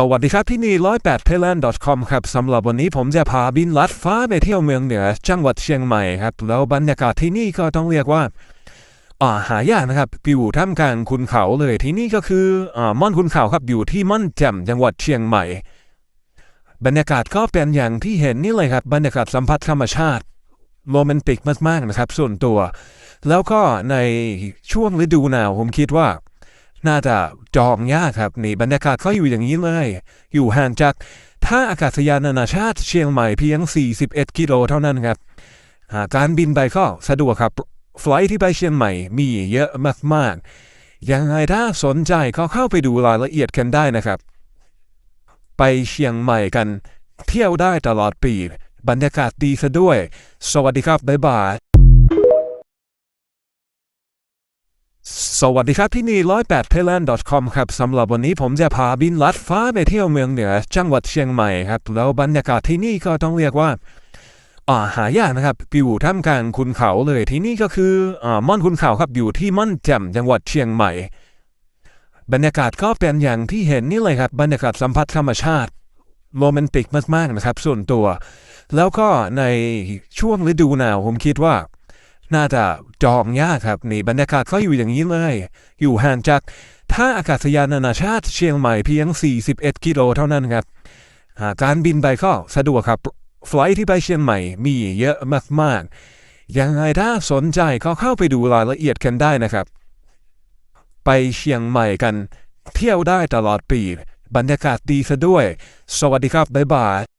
สวัสดีครับที่นี่ 108thailand.com ครับสำหรับวันนี้ผมจะพาบินลัดฟ้าไปเที่ยวเมืองเหนือ จังหวัดเชียงใหม่ครับ แล้วบรรยากาศที่นี่ก็ต้องเรียกว่าอ่าหายากนะครับอยู่ท่ามกลางคุณเขาเลยที่นี่ก็คืออ่าม่อนคุณเขาครับอยู่ที่ม่อนแจ่มจังหวัดเชียงใหม่ บรรยากาศก็เป็นอย่างที่เห็นนี่เลยครับ บรรยากาศสัมผัสธรรมชาติโรแมนติกมากๆนะครับ ส่วนตัว แล้วก็ในช่วงฤดูหนาวผมคิดว่า น่าจะจองยากครับนี่บรรยากาศเขาอยู่อย่างนี้เลย อยู่ห่างจากท่าอากาศยานนานาชาติเชียงใหม่เพียง 41 กิโลเท่านั้นครับาการบินไปก็สะดวกครับไฟลท์ที่ไปเชียงใหม่มีเยอะมากๆยังไงถ้าสนใจก็เข้าไปดูรายละเอียดกันได้นะครับ ไปเชียงใหม่กัน เที่ยวได้ตลอดปี บรรยากาศดีซะด้วย สวัสดีครับบ๊ายบาย สวัสดีครับที่นี่ 108thailand.com ครับสำหรับวันนี้ผมจะพาบินลัดฟ้าไปเที่ยวเมืองเหนือ จังหวัดเชียงใหม่ครับ แล้วบรรยากาศที่นี่ก็ต้องเรียกว่าอ่าหายากนะครับอยู่ท่ามกลางคุณเขาเลยที่นี่ก็คืออ่าม่อนคุณเขาครับอยู่ที่ม่อนแจ่มจังหวัดเชียงใหม่ บรรยากาศก็เป็นอย่างที่เห็นนี่เลยครับ บรรยากาศสัมผัสธรรมชาติโรแมนติกมากๆนะครับ ส่วนตัว แล้วก็ในช่วงฤดูหนาวผมคิดว่า น่าจะจองยากครับนี่บรรยากาศเขาอยู่อย่างนี้เลย อยู่ห่างจากท่าอากาศยานนานาชาติเชียงใหม่เพียง 41 กิโลเท่านั้นครับาการบินไปก็สะดวกครับไฟล์ที่ไปเชียงใหม่มีเยอะมากๆยังไงถ้าสนใจก็เข้าไปดูรายละเอียดกันได้นะครับ ไปเชียงใหม่กัน เที่ยวได้ตลอดปี บรรยากาศดีซะด้วย สวัสดีครับ บ๊ายบาย